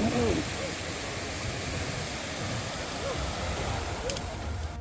Oh.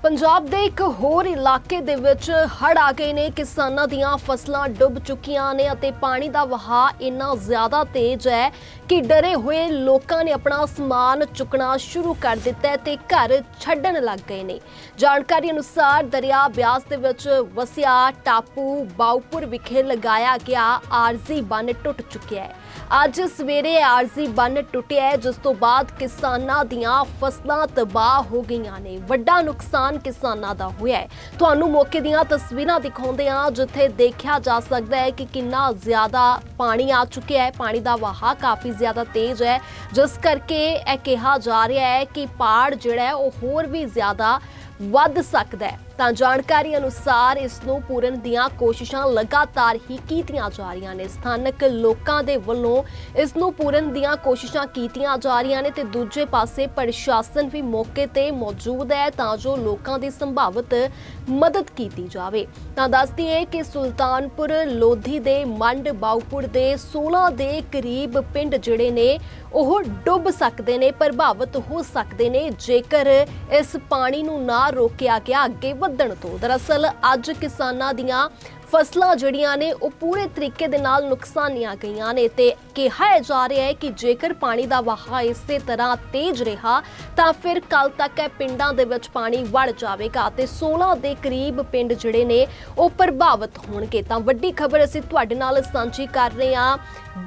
Punjab ਦੇ ਇੱਕ ਹੋਰ ਇਲਾਕੇ ਦੇ ਵਿੱਚ ਹੜ੍ਹ ਆ ਗਏ ਨੇ। ਕਿਸਾਨਾਂ ਦੀਆਂ ਫਸਲਾਂ ਡੁੱਬ ਚੁੱਕੀਆਂ ਨੇ ਅਤੇ ਪਾਣੀ ਦਾ ਵਹਾਅ ਇੰਨਾ ਜ਼ਿਆਦਾ ਤੇਜ਼ ਹੈ ਕਿ ਡਰੇ ਹੋਏ ਲੋਕਾਂ ਨੇ ਆਪਣਾ ਸਮਾਨ ਚੁੱਕਣਾ ਸ਼ੁਰੂ ਕਰ ਦਿੱਤਾ ਹੈ ਤੇ ਘਰ ਛੱਡਣ ਲੱਗ ਗਏ ਨੇ। ਜਾਣਕਾਰੀ ਅਨੁਸਾਰ ਦਰਿਆ ਬਿਆਸ ਦੇ ਵਿੱਚ ਵਸਿਆ ਟਾਪੂ ਬਾਉਪੁਰ ਵਿਖੇ ਲਗਾਇਆ ਗਿਆ ਆਰਜ਼ੀ ਬੰਨ ਟੁੱਟ ਚੁੱਕਿਆ ਹੈ। ਅੱਜ ਸਵੇਰੇ ਆਰਜ਼ੀ ਬੰਨ ਟੁੱਟਿਆ ਜਿਸ ਤੋਂ ਬਾਅਦ ਕਿਸਾਨਾਂ ਦੀਆਂ ਫਸਲਾਂ ਤਬਾਹ ਹੋ ਗਈਆਂ ਨੇ। ਵੱਡਾ ਨੁਕਸਾਨ ਕਿਸਾਨਾਂ ਦਾ ਹੋਇਆ ਹੈ। ਤੁਹਾਨੂੰ ਮੌਕੇ ਦੀਆਂ ਤਸਵੀਰਾਂ ਦਿਖਾਉਂਦੇ ਹਾਂ, ਜਿੱਥੇ ਦੇਖਿਆ ਜਾ ਸਕਦਾ ਹੈ ਕਿ ਕਿੰਨਾ ਜ਼ਿਆਦਾ ਪਾਣੀ ਆ ਚੁੱਕਿਆ ਹੈ। ਪਾਣੀ ਦਾ ਵਹਾਅ ਕਾਫੀ ਜ਼ਿਆਦਾ ਤੇਜ਼ ਹੈ। ਜਿਸ ਕਰਕੇ ਇਹ ਕਿਹਾ ਜਾ ਰਿਹਾ ਹੈ ਕਿ ਪਾੜ ਜਿਹੜਾ ਹੈ, ਉਹ ਹੋਰ ਵੀ ਜ਼ਿਆਦਾ ਵੱਧ ਸਕਦਾ ਹੈ। ਤਾਂ ਜਾਣਕਾਰੀ ਅਨੁਸਾਰ ਇਸ ਨੂੰ ਪੂਰਨ ਦੀਆਂ ਕੋਸ਼ਿਸ਼ਾਂ ਲਗਾਤਾਰ ਹੀ ਕੀਤੀਆਂ ਜਾ ਰਹੀਆਂ ਨੇ। ਸਥਾਨਕ ਲੋਕਾਂ ਦੇ ਵੱਲੋਂ ਇਸ ਨੂੰ ਪੂਰਨ ਦੀਆਂ ਕੋਸ਼ਿਸ਼ਾਂ ਕੀਤੀਆਂ ਜਾ ਰਹੀਆਂ ਨੇ ਤੇ ਦੂਜੇ ਪਾਸੇ ਪ੍ਰਸ਼ਾਸਨ ਵੀ ਮੌਕੇ ਤੇ ਮੌਜੂਦ ਹੈ ਤਾਂ ਜੋ ਲੋਕਾਂ ਦੀ ਸੰਭਾਵਿਤ ਮਦਦ ਕੀਤੀ ਜਾਵੇ। ਤਾਂ ਦੱਸ ਦਈਏ ਕਿ ਸੁਲਤਾਨਪੁਰ ਲੋਧੀ ਦੇ ਮੰਡ ਬਾਉਪੁਰ ਦੇ 16 ਦੇ ਕਰੀਬ ਪਿੰਡ ਜਿਹੜੇ ਨੇ, ਉਹ ਡੁੱਬ ਸਕਦੇ ਨੇ, ਪ੍ਰਭਾਵਿਤ ਹੋ ਸਕਦੇ ਨੇ। ਜੇਕਰ ਇਸ ਪਾਣੀ ਨੂੰ ਨਾ ਰੋਕਿਆ ਗਿਆ ਅੱਗੇ ਵਧਣ ਤੋਂ। ਦਰਅਸਲ ਅੱਜ ਕਿਸਾਨਾਂ ਦੀਆਂ ਫਸਲਾਂ ਜਿਹੜੀਆਂ ਨੇ, ਉਹ ਪੂਰੇ ਤਰੀਕੇ ਦੇ ਨਾਲ ਨੁਕਸਾਨੀਆਂ ਗਈਆਂ ਨੇ ਤੇ ਕਿਹਾ ਜਾ ਰਿਹਾ ਹੈ ਕਿ ਜੇਕਰ ਪਾਣੀ ਦਾ ਵਹਾਅ ਇਸੇ ਤਰ੍ਹਾਂ ਤੇਜ਼ ਰਿਹਾ, ਤਾਂ ਫਿਰ ਕੱਲ ਤੱਕ ਇਹ ਪਿੰਡਾਂ ਦੇ ਵਿੱਚ ਪਾਣੀ ਵੜ ਜਾਵੇਗਾ ਤੇ 16 ਦੇ ਕਰੀਬ ਪਿੰਡ ਜਿਹੜੇ ਨੇ, ਉਹ ਪ੍ਰਭਾਵਿਤ ਹੋਣਗੇ। ਤਾਂ ਵੱਡੀ ਖਬਰ ਅਸੀਂ ਤੁਹਾਡੇ ਨਾਲ ਸਾਂਝੀ ਕਰ ਰਹੇ ਹਾਂ,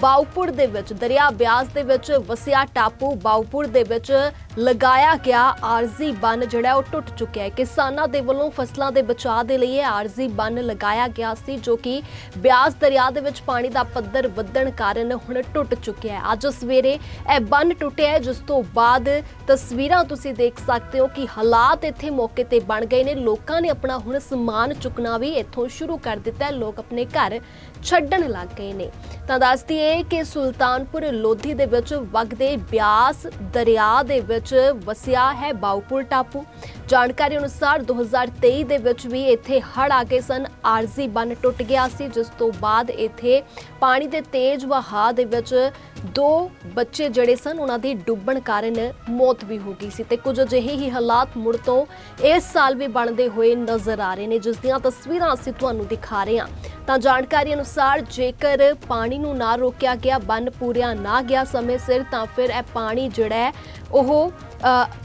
ਬਾਉਪੁਰ ਦੇ ਵਿੱਚ, ਦਰਿਆ ਬਿਆਸ ਦੇ ਵਿੱਚ ਵਸਿਆ ਟਾਪੂ ਬਾਉਪੁਰ ਦੇ ਵਿੱਚ ਲਗਾਇਆ ਗਿਆ ਆਰਜ਼ੀ ਬੰਨ ਜਿਹੜਾ ਉਹ ਟੁੱਟ ਚੁੱਕਿਆ ਹੈ। ਕਿਸਾਨਾਂ ਦੇ ਵੱਲੋਂ ਫਸਲਾਂ ਦੇ ਬਚਾਅ ਦੇ ਲਈ ਇਹ ਆਰਜ਼ੀ ਬੰਨ ਲਗਾਇਆ ਗਿਆ ਸੀ, ਜੋ ਕਿ ਬਿਆਸ ਦਰਿਆ ਦੇ ਵਿੱਚ ਪਾਣੀ ਦਾ ਪੱਧਰ ਵਧਣ ਕਾਰਨ ਹੁਣ ਟੁੱਟ ਚੁੱਕਿਆ ਹੈ। ਅੱਜ ਸਵੇਰੇ ਇਹ ਬੰਨ ਟੁੱਟਿਆ ਜਿਸ ਤੋਂ ਬਾਅਦ ਤਸਵੀਰਾਂ ਤੁਸੀਂ ਦੇਖ ਸਕਦੇ ਹੋ ਕਿ ਹਾਲਾਤ ਇੱਥੇ ਮੌਕੇ ਤੇ ਬਣ ਗਏ ਨੇ। ਲੋਕਾਂ ਨੇ ਆਪਣਾ ਹੁਣ ਸਮਾਨ ਚੁੱਕਣਾ ਵੀ ਇੱਥੋਂ ਸ਼ੁਰੂ ਕਰ ਦਿੱਤਾ ਲੋਕ ਆਪਣੇ ਘਰ ਛੱਡਣ ਲੱਗ ਗਏ ਨੇ। ਤਾਂ ਦੱਸ ਦਈਏ ਕਿ ਸੁਲਤਾਨਪੁਰ ਲੋਧੀ ਦੇ ਵਿੱਚ ਵਗਦੇ ਬਿਆਸ ਦਰਿਆ ਦੇ ਵਿੱਚ ਵਸਿਆ ਹੈ ਬਾਉਪੁਰ ਟਾਪੂ। ਜਾਣਕਾਰੀ ਅਨੁਸਾਰ 2023 ਦੇ ਵਿੱਚ ਵੀ ਇੱਥੇ ਹੜ੍ਹ ਆ ਗਏ ਸਨ। ਆਰਜ਼ੀ ਬੰਨ ਟੁੱਟ ਗਿਆ ਸੀ, ਜਿਸ ਤੋਂ ਬਾਅਦ ਇੱਥੇ ਪਾਣੀ ਦੇ ਤੇਜ਼ ਵਹਾਅ ਦੇ ਵਿੱਚ ਦੋ ਬੱਚੇ ਜਿਹੜੇ ਸਨ, ਉਹਨਾਂ ਦੀ ਡੁੱਬਣ ਕਾਰਨ ਮੌਤ ਵੀ ਹੋ ਗਈ ਸੀ ਤੇ ਕੁਝ ਅਜਿਹੇ ਹੀ ਹਾਲਾਤ ਮੁੜ ਤੋਂ ਇਸ ਸਾਲ ਵੀ ਬਣਦੇ ਹੋਏ ਨਜ਼ਰ ਆ ਰਹੇ ਨੇ, ਜਿਸ ਦੀਆਂ ਤਸਵੀਰਾਂ ਅਸੀਂ ਤੁਹਾਨੂੰ ਦਿਖਾ ਰਹੇ ਹਾਂ। ਤਾਂ ਜਾਣਕਾਰੀ ਅਨੁਸਾਰ ਜੇਕਰ ਪਾਣੀ ਨੂੰ ਨਾ ਰੋਕਿਆ ਗਿਆ, ਬੰਨ ਪੂਰਿਆ ਨਾ ਗਿਆ ਸਮੇਂ ਸਿਰ, ਤਾਂ ਫਿਰ ਇਹ ਪਾਣੀ ਜਿਹੜਾ ਹੈ, ਉਹ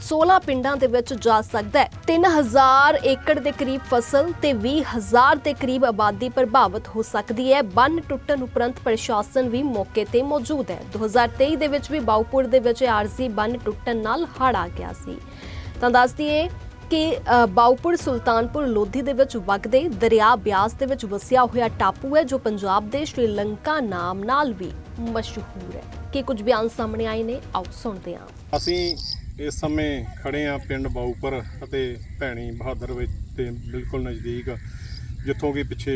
16 ਪਿੰਡਾਂ ਦੇ ਵਿੱਚ ਜਾ ਸਕਦਾ ਹੈ। 3000 ਏਕੜ ਦੇ ਕਰੀਬ ਫਸਲ ਤੇ 20000 ਦੇ ਕਰੀਬ ਆਬਾਦੀ ਪ੍ਰਭਾਵਿਤ ਹੋ ਸਕਦੀ ਹੈ। ਬੰਨ ਟੁੱਟਣ ਉਪਰੰਤ ਪ੍ਰਸ਼ਾਸਨ ਵੀ ਮੌਕੇ ਤੇ ਮੌਜੂਦ ਹੈ। 2023 ਦੇ ਵਿੱਚ ਵੀ ਬਾਉਪੁਰ ਦੇ ਵਿੱਚ ਆਰਜ਼ੀ ਬੰਨ ਟੁੱਟਣ ਨਾਲ ਹੜ੍ਹ ਆ ਗਿਆ ਸੀ। ਤਾਂ ਦੱਸ ਦਈਏ ਕਿ ਅ, ਬਾਉਪੁਰ ਸੁਲਤਾਨਪੁਰ ਲੋਧੀ ਦੇ ਵਿੱਚ ਵਗਦੇ ਦਰਿਆ ਬਿਆਸ ਦੇ ਵਿੱਚ ਵਸਿਆ ਹੋਇਆ ਟਾਪੂ ਹੈ ਜੋ ਪੰਜਾਬ ਦੇ ਸ਼੍ਰੀਲੰਕਾ ਨਾਮ ਨਾਲ ਵੀ ਮਸ਼ਹੂਰ ਹੈ। ਕਿ ਕੁਝ ਬਿਆਨ ਸਾਹਮਣੇ ਆਏ ਨੇ? ਆਓ ਸੁਣਦੇ ਹਾਂ। ਅਸੀਂ ਇਸ ਸਮੇਂ ਖੜੇ ਆ ਪਿੰਡ ਬਾਊਪਰ ਅਤੇ ਭੈਣੀ ਬਹਾਦਰ ਵਿੱਚ ਤੇ ਬਿਲਕੁਲ ਨਜ਼ਦੀਕ, ਜਿੱਥੋਂ ਕਿ ਪਿੱਛੇ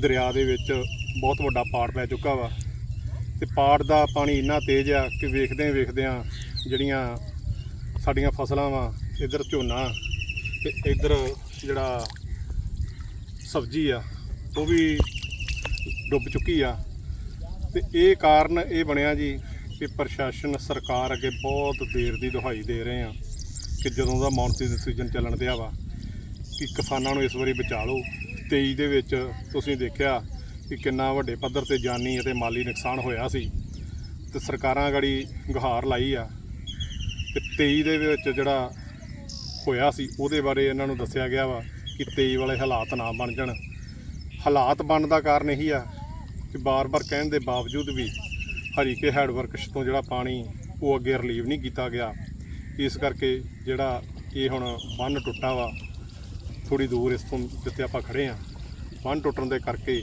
ਦਰਿਆ ਦੇ ਵਿੱਚ ਬਹੁਤ ਵੱਡਾ ਪਾੜ ਪੈ ਚੁੱਕਾ ਵਾ। ਤੇ ਪਾੜ ਦਾ ਪਾਣੀ ਇੰਨਾ ਤੇਜ਼ ਆ ਕਿ ਵੇਖਦੇ ਵੇਖਦਿਆਂ ਜਿਹੜੀਆਂ ਸਾਡੀਆਂ ਫਸਲਾਂ ਵਾ, ਇੱਧਰ ਝੋਨਾ ਤੇ ਇੱਧਰ ਜਿਹੜਾ ਸਬਜ਼ੀ ਆ, ਉਹ ਵੀ ਡੁੱਬ ਚੁੱਕੀ ਆ। ਤੇ ਇਹ ਕਾਰਨ ਇਹ ਬਣਿਆ ਜੀ ਕਿ ਪ੍ਰਸ਼ਾਸਨ, ਸਰਕਾਰ ਅੱਗੇ ਬਹੁਤ ਦੇਰ ਦੀ ਦੁਹਾਈ ਦੇ ਰਹੇ ਆ ਕਿ ਜਦੋਂ ਦਾ ਮੌਨਸੂਨ ਸੀਜ਼ਨ ਚੱਲਣ ਦਿਆ ਵਾ, ਕਿ ਕਿਸਾਨਾਂ ਨੂੰ ਇਸ ਵਾਰੀ ਬਚਾ ਲਓ। 23 ਦੇ ਵਿੱਚ ਤੁਸੀਂ ਦੇਖਿਆ ਕਿ ਕਿੰਨਾ ਵੱਡੇ ਪੱਧਰ ਤੇ ਜਾਨੀ ਅਤੇ ਮਾਲੀ ਨੁਕਸਾਨ ਹੋਇਆ ਸੀ ਤੇ ਸਰਕਾਰਾਂ ਗੜੀ ਗੁਹਾਰ ਲਾਈ ਆ। ਤੇ 23 ਦੇ ਵਿੱਚ ਜਿਹੜਾ ਹੋਇਆ ਸੀ, ਉਹਦੇ ਬਾਰੇ ਇਹਨਾਂ ਨੂੰ ਦੱਸਿਆ ਗਿਆ ਵਾ ਕਿ 23 ਵਾਲੇ ਹਾਲਾਤ ਨਾ ਬਣ ਜਾਣ। ਹਾਲਾਤ ਬਣਨ ਦਾ ਕਾਰਨ ਇਹੀ ਆ ਕਿ ਬਾਰ-ਬਾਰ ਕਹਿਣ ਦੇ ਬਾਵਜੂਦ ਵੀ ਹਰੀਕੇ ਹੈਡ ਵਰਕਸ ਤੋਂ ਜਿਹੜਾ ਪਾਣੀ ਉਹ ਅੱਗੇ ਰਿਲੀਵ ਨਹੀਂ ਕੀਤਾ ਗਿਆ। ਇਸ ਕਰਕੇ ਜਿਹੜਾ ਇਹ ਹੁਣ ਬੰਨ ਟੁੱਟਾ ਵਾ ਥੋੜੀ ਦੂਰ ਇਸ ਤੋਂ ਜਿੱਥੇ ਆਪਾਂ ਖੜੇ ਆ ਬੰਨ ਟੁੱਟਣ ਦੇ ਕਰਕੇ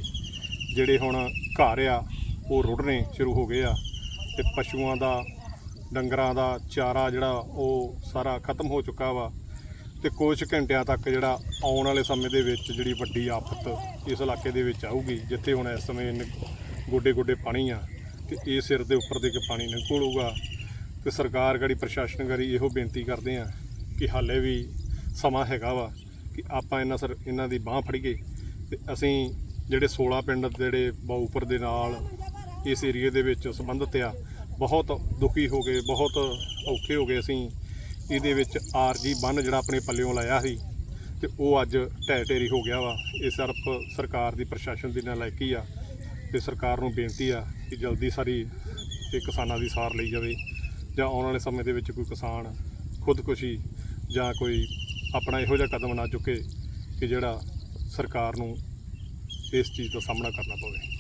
ਜਿਹੜੇ ਹੁਣ ਘਰ ਆ, ਉਹ ਰੁੜਨੇ ਸ਼ੁਰੂ ਹੋ ਗਏ ਆ ਤੇ ਪਸ਼ੂਆਂ ਦਾ, ਡੰਗਰਾਂ ਦਾ ਚਾਰਾ ਜਿਹੜਾ ਉਹ ਸਾਰਾ ਖਤਮ ਹੋ ਚੁੱਕਾ ਵਾ ਤੇ ਕੁਝ ਘੰਟਿਆਂ ਤੱਕ ਜਿਹੜਾ ਆਉਣ ਵਾਲੇ ਸਮੇਂ ਦੇ ਵਿੱਚ ਜਿਹੜੀ ਵੱਡੀ ਆਫਤ ਇਸ ਇਲਾਕੇ ਦੇ ਵਿੱਚ ਆਊਗੀ, ਜਿੱਥੇ ਹੁਣ ਇਸ ਸਮੇਂ ਗੋਡੇ ਗੋਡੇ ਪਾਣੀ ਆ ਤੇ ਇਹ ਸਿਰ ਦੇ ਉੱਪਰ ਦੇ ਕੇ ਪਾਣੀ ਨਹੀਂ ਘੋਲੂਗਾ ਤੇ ਸਰਕਾਰ ਗੜੀ ਪ੍ਰਸ਼ਾਸਨ ਗੜੀ ਇਹੋ ਬੇਨਤੀ ਕਰਦੇ ਆ ਕਿ ਹਾਲੇ ਵੀ ਸਮਾਂ ਹੈਗਾ ਵਾ ਕਿ ਆਪਾਂ ਇਹਨਾਂ ਸਰ ਇਹਨਾਂ ਦੀ ਬਾਹ ਫੜੀਏ ਤੇ ਅਸੀਂ ਜਿਹੜੇ 16 ਪਿੰਡ ਜਿਹੜੇ ਬਾਉਪਰ ਦੇ ਨਾਲ ਇਸ ਏਰੀਏ ਦੇ ਵਿੱਚ ਸੰਬੰਧਿਤ ਆ, ਬਹੁਤ ਦੁਖੀ ਹੋ ਗਏ, ਬਹੁਤ ਔਖੇ ਹੋ ਗਏ ਅਸੀਂ। ਇਹਦੇ ਵਿੱਚ ਆਰਜੀ ਬੰਨ ਜਿਹੜਾ ਆਪਣੇ ਪੱਲਿਓਂ ਲਾਇਆ ਸੀ ਤੇ ਉਹ ਅੱਜ ਢਹਿ ਢੇਰੀ ਹੋ ਗਿਆ ਵਾ। ਇਹ ਸਿਰਫ ਸਰਕਾਰ ਦੀ ਪ੍ਰਸ਼ਾਸਨ ਦੀ ਨਲਾਇਕੀ ਆ। ਤੇ ਸਰਕਾਰ ਨੂੰ ਬੇਨਤੀ ਆ ਕਿ ਜਲਦੀ ਸਾਰੀ ਇਹ ਕਿਸਾਨਾਂ ਦੀ ਸਾਰ ਲਈ ਜਾਵੇ ਜਾਂ ਆਉਣ ਵਾਲੇ ਸਮੇਂ ਦੇ ਵਿੱਚ ਕੋਈ ਕਿਸਾਨ ਖੁਦਕੁਸ਼ੀ ਜਾਂ ਕੋਈ ਆਪਣਾ ਇਹੋ ਜਿਹਾ ਕਦਮ ਨਾ ਚੁੱਕੇ ਕਿ ਜਿਹੜਾ ਸਰਕਾਰ ਨੂੰ ਇਸ ਚੀਜ਼ ਦਾ ਸਾਹਮਣਾ ਕਰਨਾ ਪਵੇ।